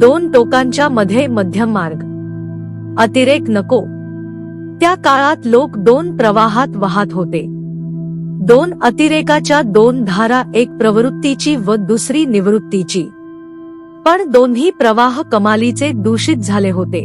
दोन टोकांच्या मध्ये मध्यम मार्ग. अतिरेक नको. त्या काळात लोक दोन प्रवाहात वाहत होते. दोन अतिरेकाच्या दोन धारा एक प्रवृत्तीची व दुसरी निवृत्तीची. पण दोन्ही प्रवाह कमालीचे दूषित झाले होते.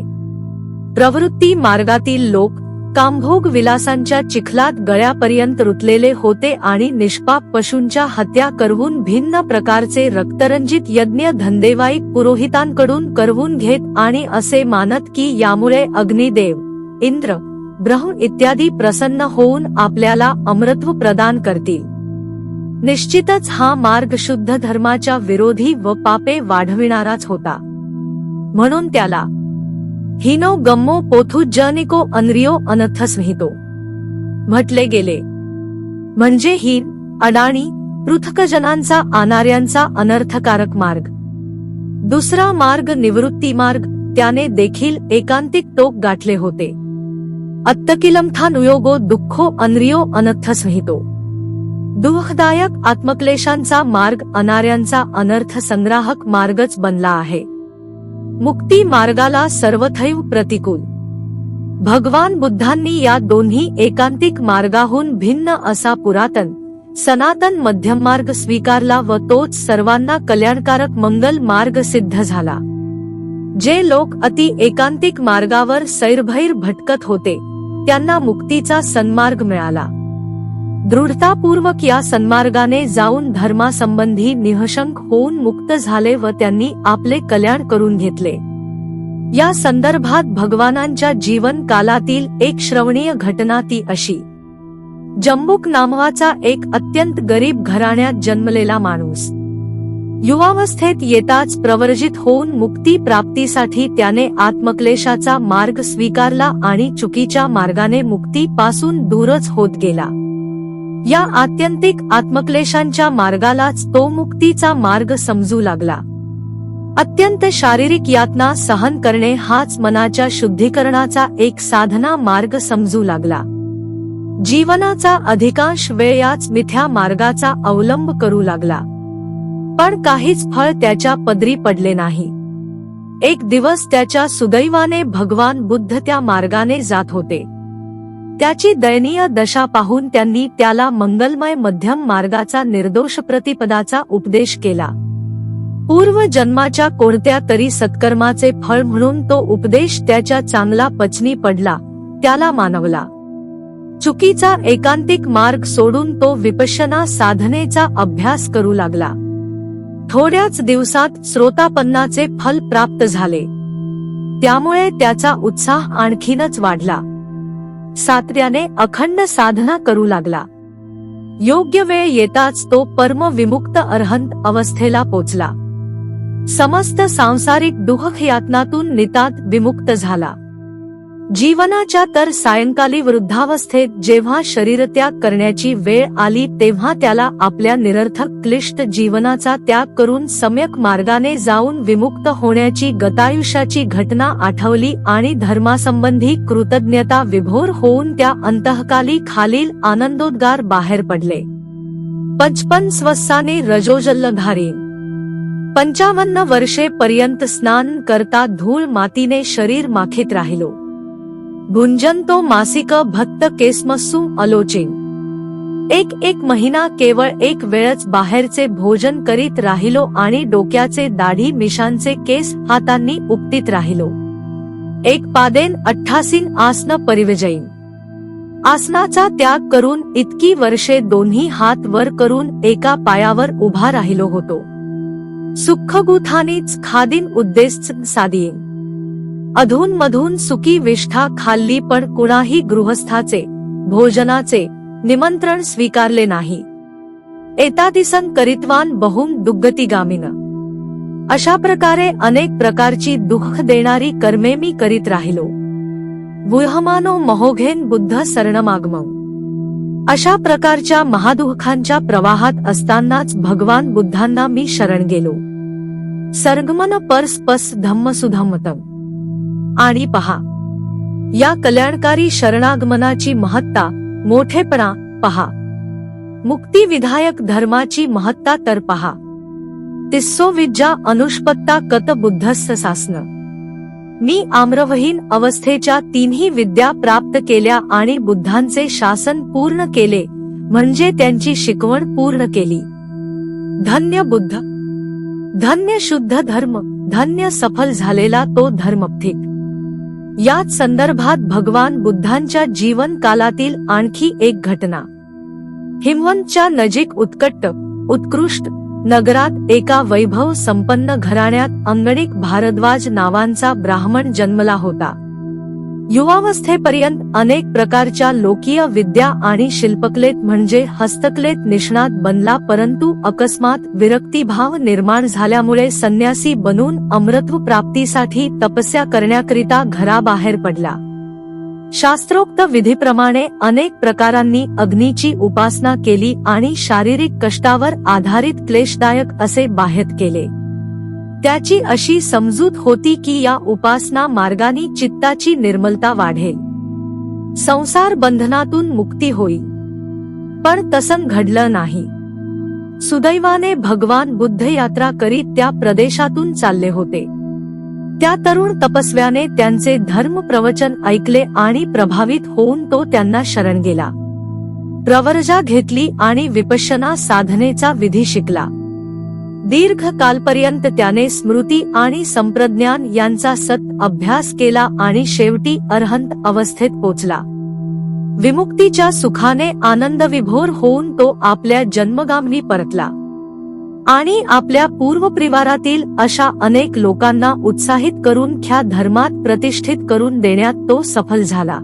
प्रवृत्ती मार्गातील लोक कामभोग विलासांच्या चिखलात गळ्यापर्यंत रुतलेले होते आणि निष्पाप पशूंच्या हत्या करवून भिन्न प्रकारचे रक्तरंजित यज्ञ धंदेवाईक पुरोहितांकडून करवून घेत आणि असे मानत की यामुळे अग्निदेव इंद्र ब्रह्म इत्यादी प्रसन्न होऊन आपल्याला अमृत्व प्रदान करतील. निश्चितच हा मार्ग शुद्ध धर्माच्या विरोधी व पापे वाढविणाराच होता. म्हणून त्याला हिनो गम्मो पोथू जनिको अनरिओ अनथस्मितो म्हटले गेले म्हणजे हीन अडाणी पृथकजनांचा आनाऱ्यांचा अनर्थकारक मार्ग. दुसरा मार्ग निवृत्ती मार्ग त्याने देखील एकांतिक टोक गाठले होते. अत्तकिलमथानुयोगो दुःखो अनरियो अनथस्मितो दुःखदायक आत्मक्लेशांचा मार्ग अनाऱ्यांचा अनर्थ संग्राहक मार्गच बनला आहे. मुक्ती मार्गाला सर्वथैव प्रतिकूल. भगवान बुद्धांनी या दोन्ही एकांतिक मार्गाहून भिन्न असा पुरातन सनातन मध्यम मार्ग स्वीकारला व तोच सर्वांना कल्याणकारक मंगल मार्ग सिद्ध झाला. जे लोक अति एकांतिक मार्गावर सैरभैर भटकत होते त्यांना मुक्तीचा सन्मार्ग मिळाला. दृढतापूर्वक या सन्मार्गाने जाऊन धर्मासंबंधी निहशंक होऊन मुक्त झाले व त्यांनी आपले कल्याण करून घेतले. या संदर्भात भगवानांच्या जीवन कालातील एक श्रवणीय घटना ती अशी. जम्बुक नामवाचा एक अत्यंत गरीब घराण्यात जन्मलेला माणूस. युवावस्थेत येताच प्रवर्जित होऊन मुक्ती प्राप्तीसाठी त्याने आत्मक्लेशाचा मार्ग स्वीकारला आणि चुकीच्या मार्गाने मुक्तीपासून दूरच होत गेला. या आत्यंतिक आत्मक्लेशांच्या मार्गालाच तो मुक्तीचा मार्ग समजू लागला. अत्यंत शारीरिक यातना सहन करणे हाच मनाच्या शुद्धीकरणाचा एक साधना मार्ग समजू लागला. जीवनाचा अधिकांश वेळ याच मिथ्या मार्गाचा अवलंब करू लागला. पण काहीच फळ त्याच्या पदरी पडले नाही. एक दिवस त्याच्या सुदैवाने भगवान बुद्ध त्या मार्गाने जात होते. त्याची दयनीय दशा पाहून त्यांनी त्याला मंगलमय मध्यम मार्गाचा निर्दोष प्रतिपदाचा उपदेश केला. पूर्व जन्माच्या कोणत्या तरी सत्कर्माचे फळ म्हणून तो उपदेश त्याच्या चांगला पचनी पडला त्याला मानवला. चुकीचा एकांतिक मार्ग सोडून तो विपशना साधनेचा अभ्यास करू लागला. थोड्याच दिवसात श्रोतापन्नाचे फल प्राप्त झाले. त्यामुळे त्याचा उत्साह आणखीनच वाढला. सात्र्याने अखंड साधना करू लागला. योग्य वेळ येताच तो परम विमुक्त अर्हंत अवस्थेला पोचला. समस्त सांसारिक दुःख यातनातून नितात विमुक्त झाला. जीवनाच्या तर सायंकाली वृद्धावस्थेत जेव्हा शरीरत्याग करण्याची वेळ आली तेव्हा त्याला आपल्या निरर्थक क्लिष्ट जीवनाचा त्याग करून सम्यक मार्गाने जाऊन विमुक्त होण्याची गतायुष्याची घटना आठवली आणि धर्मासंबंधी कृतज्ञता विभोर होऊन त्या अंतःकाली खालील आनंदोद्गार बाहेर पडले. पचपन स्वस्साने रजोजल्लधारी पंचावन्न वर्षे पर्यंत स्नान करता धूळ मातीने शरीर माखीत राहिलो. गुंजनतो मासिक भक्त केसमसू अलोचिंग एक एक महिना केवळ एक वेळच बाहेरचे भोजन करीत राहिलो आणि डोक्याचे दाढी मिशांचे केस हातांनी उपटीत राहिलो. एक पादेन अठ्ठासीन आसन परिविजयीन आसनाचा त्याग करून इतकी वर्षे दोन्ही हात वर करून एका पायावर उभा राहिलो होतो. सुखगुथानीच खादीन उद्देश साधीन अधून मधून सुकी विष्ठा खाल्ली पण कुणाही गृहस्थाचे भोजनाचे निमंत्रण स्वीकारले नाही. एतादिसन करितवान बहुम दुग्गतीगामीन. अशा प्रकारे अनेक प्रकारची दुःख देणारी कर्मे मी करीत राहिलो. वुहमानो महोघेन बुद्ध शरणमागम. अशा प्रकारच्या महादुःखांच्या प्रवाहात असतानाच भगवान बुद्धांना मी शरण गेलो. सर्गमन परस्पस पस धम्म सुधम्मतम आणि पहा. या कल्याणकारी शरणागमनाची महत्ता मोठेपणा पहा. मुक्ती विधायक धर्माची महत्ता तर पहा. तिस्सो विद्या अनुष्पत्ता कत बुद्धस्थ सासन. मी आम्रवहीन अवस्थेच्या तिन्ही विद्या प्राप्त केल्या आणि बुद्धांचे शासन पूर्ण केले म्हणजे त्यांची शिकवण पूर्ण केली. धन्य बुद्ध. धन्य शुद्ध धर्म धन्य सफल झालेला तो धर्मपथिक. याच संदर्भात भगवान बुद्धांच्या जीवन कालातील आणखी एक घटना. हिमवंतच्या नजीक उत्कट उत्कृष्ट नगरात एका वैभव संपन्न घराण्यात अंगणिक भारद्वाज नावांचा ब्राह्मण जन्मला होता. युवावस्थेपर्यंत अनेक प्रकारच्या लोकीय विद्या आणि शिल्पकलेत म्हणजे हस्तकलेत निष्णात बनला परंतु अकस्मात विरक्तीभाव निर्माण झाल्यामुळे संन्यासी बनून अमृत्व प्राप्तीसाठी तपस्या करण्याकरिता घराबाहेर पडला. शास्त्रोक्त विधीप्रमाणे अनेक प्रकारांनी अग्नीची उपासना केली आणि शारीरिक कष्टावर आधारित क्लेशदायक असे बाह्यत केले. त्याची अशी समजूत होती की या उपासना मार्गाने चित्ताची निर्मलता वाढेल. संसार बंधनातून मुक्ती होईल. पण तसं घडलं नाही. सुदैवाने भगवान बुद्ध यात्रा करीत त्या प्रदेशातून चालले होते. त्या तरुण तपस्व्याने त्यांचे धर्म प्रवचन ऐकले आणि प्रभावित होऊन तो त्यांना शरण गेला. प्रवर्जा घेतली आणि विपश्यना साधनेचा विधी शिकला. दीर्घ कालपर्यंत त्याने स्मृती आणि संप्रज्ञान यांचा सत अभ्यास केला आणि शेवटी अर्हंत अवस्थेत पोचला. विमुक्तीच्या सुखाने आनंदविभोर होऊन तो आपल्या जन्मगामनी परतला. आणि आपल्या पूर्वपरिवारातील अशा अनेक लोकांना उत्साहित करून ख्या धर्मात प्रतिष्ठित करून देण्यात तो सफल झाला.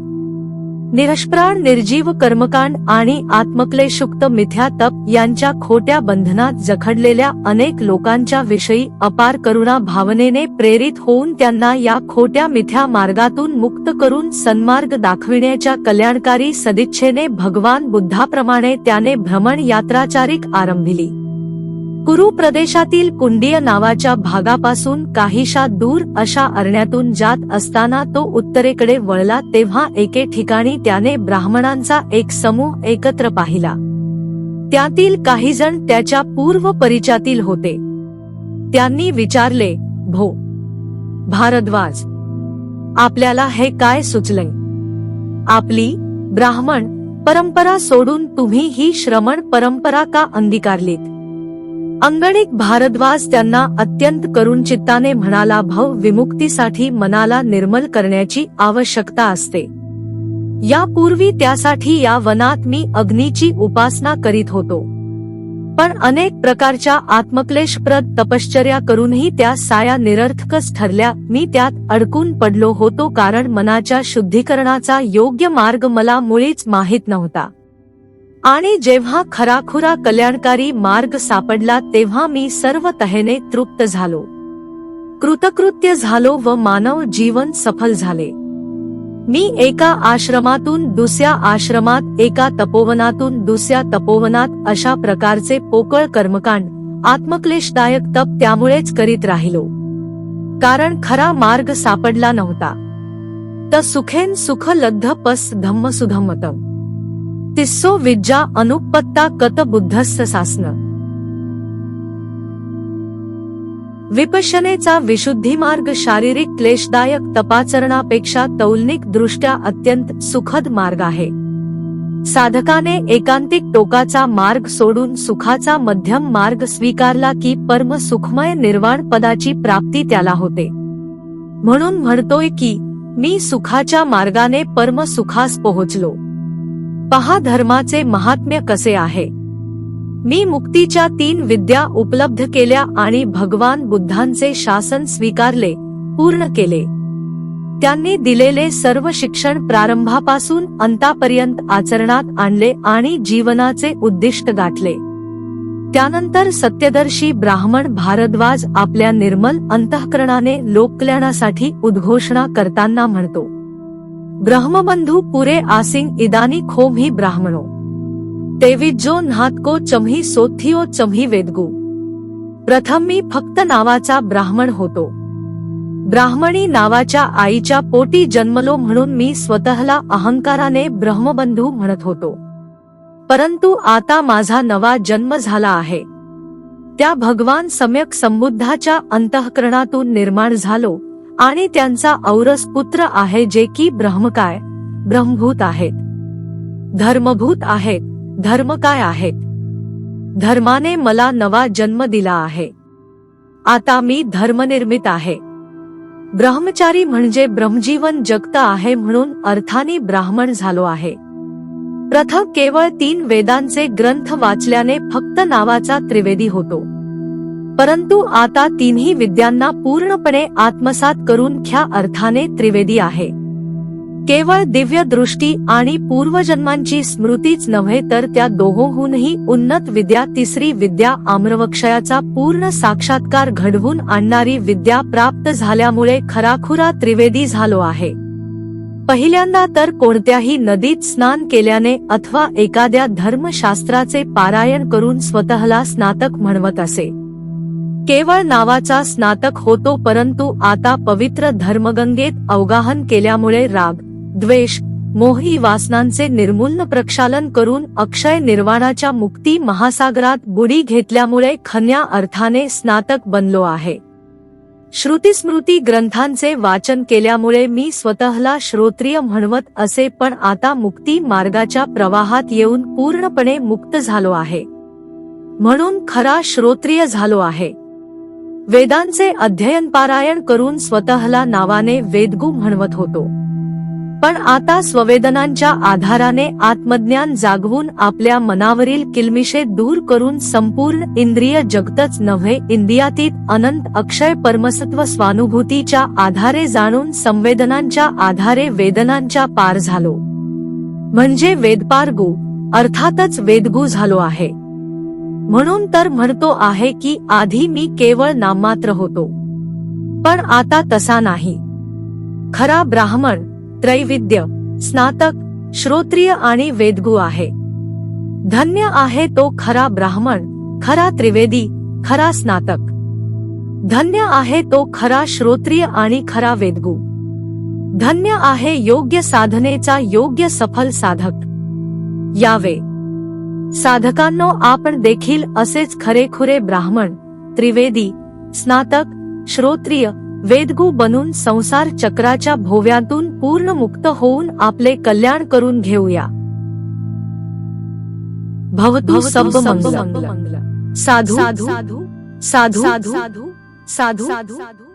निरष्प्राण निर्जीव कर्मकांड आणि आत्मक्लेशुक्त मिथ्या तप यांच्या खोट्या बंधनात जखडलेल्या अनेक लोकांच्या विषयी अपार करुणा भावनेने प्रेरित होऊन त्यांना या खोट्या मिथ्या मार्गातून मुक्त करून सन्मार्ग दाखविण्याच्या कल्याणकारी सदिच्छेने भगवान बुद्धाप्रमाणे त्याने भ्रमण यात्राचारिक आरंभिली. कुरु प्रदेशातील कुंडीय नावाच्या भागापासून काहीशा दूर अशा अरण्यातून जात असताना तो उत्तरेकडे वळला तेव्हा एके ठिकाणी त्याने ब्राह्मणांचा एक समूह एकत्र पाहिला. त्यातील काही जण त्याच्या पूर्व परिचयातील होते. त्यांनी विचारले भो भारद्वाज आपल्याला हे काय सुचलंय? आपली ब्राह्मण परंपरा सोडून तुम्ही ही श्रमण परंपरा का अंगीकारलीत? अंगणिक भारद्वाज त्यांना अत्यंत करुण चित्ताने म्हणाला भव विमुक्तीसाठी मनाला निर्मल करण्याची आवश्यकता असते. यापूर्वी त्यासाठी या वनात मी अग्नीची उपासना करीत होतो. पण अनेक प्रकारच्या आत्मक्लेशप्रद तपश्चर्या करूनही त्या साया निरर्थकच ठरल्या. मी त्यात अडकून पडलो होतो कारण मनाच्या शुद्धीकरणाचा योग्य मार्ग मला मुळीच माहीत नव्हता. आणि जेव्हा खराखुरा कल्याणकारी मार्ग सापडला तेव्हा मी सर्व तहेने तृप्त झालो. कृतकृत्य झालो व मानव जीवन सफल झाले. मी एका आश्रमातून दुसऱ्या आश्रमात एका तपोवनातून दुसऱ्या तपोवनात अशा प्रकारचे पोकळ कर्मकांड आत्मक्लेशदायक तप त्यामुळेच करीत राहिलो. कारण खरा मार्ग सापडला नव्हता. त सुखेन सुख लद्ध पस धम्म सुधम्मतम. तिस्सो विज्जा अनुपत्ता कत बुद्धस्थ सासन विपशनेचा विशुद्धी मार्ग शारीरिक क्लेशदायक तपाचरणापेक्षा तौलनिक दृष्ट्या अत्यंत सुखद मार्ग आहे. साधकाने एकांतिक टोकाचा मार्ग सोडून सुखाचा मध्यम मार्ग स्वीकारला की परम सुखमय निर्वाण पदाची प्राप्ती त्याला होते. म्हणून म्हणतोय की मी सुखाच्या मार्गाने परम सुखास पोहोचलो. पहा धर्माचे महात्म्य कसे आहे. मी मुक्तीच्या तीन विद्या उपलब्ध केल्या आणि भगवान बुद्धांचे शासन स्वीकारले पूर्ण केले. त्यांनी दिलेले सर्व शिक्षण प्रारंभापासून अंतापर्यंत आचरणात आणले आणि जीवनाचे उद्दिष्ट गाठले. त्यानंतर सत्यदर्शी ब्राह्मण भारद्वाज आपल्या निर्मल अंतःकरणाने लोककल्याणासाठी उद्घोषणा करताना म्हणतो. ब्रह्मबंधू पुरे आसिंग इदानी खोम ही ब्राह्मणो। तेवी जो न्हातको चम्ही सोथियो चम्ही वेदगू। प्रथम मी फक्त नावाचा ब्राह्मण होतो। ब्राह्मणी नावाच्या आईच्या पोटी जन्मलो म्हणून मी स्वतःला अहंकाराने ब्रह्मबंधू म्हणत होतो। परंतु आता माझा नवा जन्म झाला आहे। त्या भगवान सम्यक संबुद्धाच्या अंतःकरणातून निर्माण झालो। आणि त्यांचा औरस पुत्र आहे जे की ब्रह्मकाय ब्रह्मभूत आहेत. धर्मभूत आहेत. धर्म काय आहेत? धर्माने मला नवा जन्म दिला आहे. आता मी धर्मनिर्मित आहे. ब्रह्मचारी म्हणजे ब्रह्मजीवन जगत आहे म्हणून अर्थाने ब्राह्मण झालो आहे. प्रथम केवळ तीन वेदांचे ग्रंथ वाचल्याने फक्त नावाचा त्रिवेदी होतो. परंतु आता तिन्ही विद्यांना पूर्णपणे आत्मसात करून ख्या अर्थाने त्रिवेदी आहे. केवळ दिव्य दृष्टी आणि पूर्वजन्मांची स्मृतीच नव्हे तर त्या दोहोहूनही उन्नत विद्या तिसरी विद्या आम्रवक्षयाचा पूर्ण साक्षात्कार घडवून आणणारी विद्या प्राप्त झाल्यामुळे खराखुरा त्रिवेदी झालो आहे. पहिल्यांदा तर कोणत्याही नदीत स्नान केल्याने अथवा एखाद्या धर्मशास्त्राचे पारायण करून स्वतःला स्नातक म्हणवत असे. केवळ नावाचा स्नातक होतो परंतु आता पवित्र धर्मगंगेत अवगाहन केल्यामुळे राग द्वेष मोही वासनांचे निर्मूलन प्रक्षालन करून अक्षय निर्वाणाच्या मुक्ती महासागरात बुडी घेतल्यामुळे खन्या अर्थाने स्नातक बनलो आहे. श्रुतीस्मृती ग्रंथांचे वाचन केल्यामुळे मी स्वतःला श्रोत्रिय म्हणवत असे पण आता मुक्ती मार्गाच्या प्रवाहात येऊन पूर्णपणे मुक्त झालो आहे. म्हणून खरा श्रोत्रिय झालो आहे. वेदांचे अध्ययन पारायण करून स्वतःला नावाने वेदगु म्हणवत होतो. पण आता स्ववेदनांच्या आधाराने आत्मज्ञान जागवून आपल्या मनावरील किलमिशे दूर करून संपूर्ण इंद्रिय जगतच नव्हे इंदियातीत अनंत अक्षय परमसत्व स्वानुभूतीच्या आधारे जाणून संवेदनांच्या आधारे वेदनांच्या पार झालो. म्हणजे वेदपारगु अर्थातच वेदगु झालो आहे. म्हणून तर म्हणतो आहे की आधी मी केवळ नाममात्र होतो. पण आता तसा नाही. खरा ब्राह्मण त्रैविद्य स्नातक श्रोत्रिय आणि वेदगु आहे. धन्य आहे तो खरा ब्राह्मण खरा त्रिवेदी खरा स्नातक. धन्य आहे तो खरा श्रोत्रिय आणि खरा वेदगु. धन्य आहे योग्य साधनेचा योग्य सफल साधक. यावे. साधकांनो आपण देखील असेच खरेखुरे ब्राह्मण त्रिवेदी स्नातक श्रोत्रिय वेदगु बनून संसार चक्राच्या भोव्यातून पूर्ण मुक्त होऊन आपले कल्याण करून घेऊया भवतु सब मंगल साधू साधू साधू साधू साधू साधू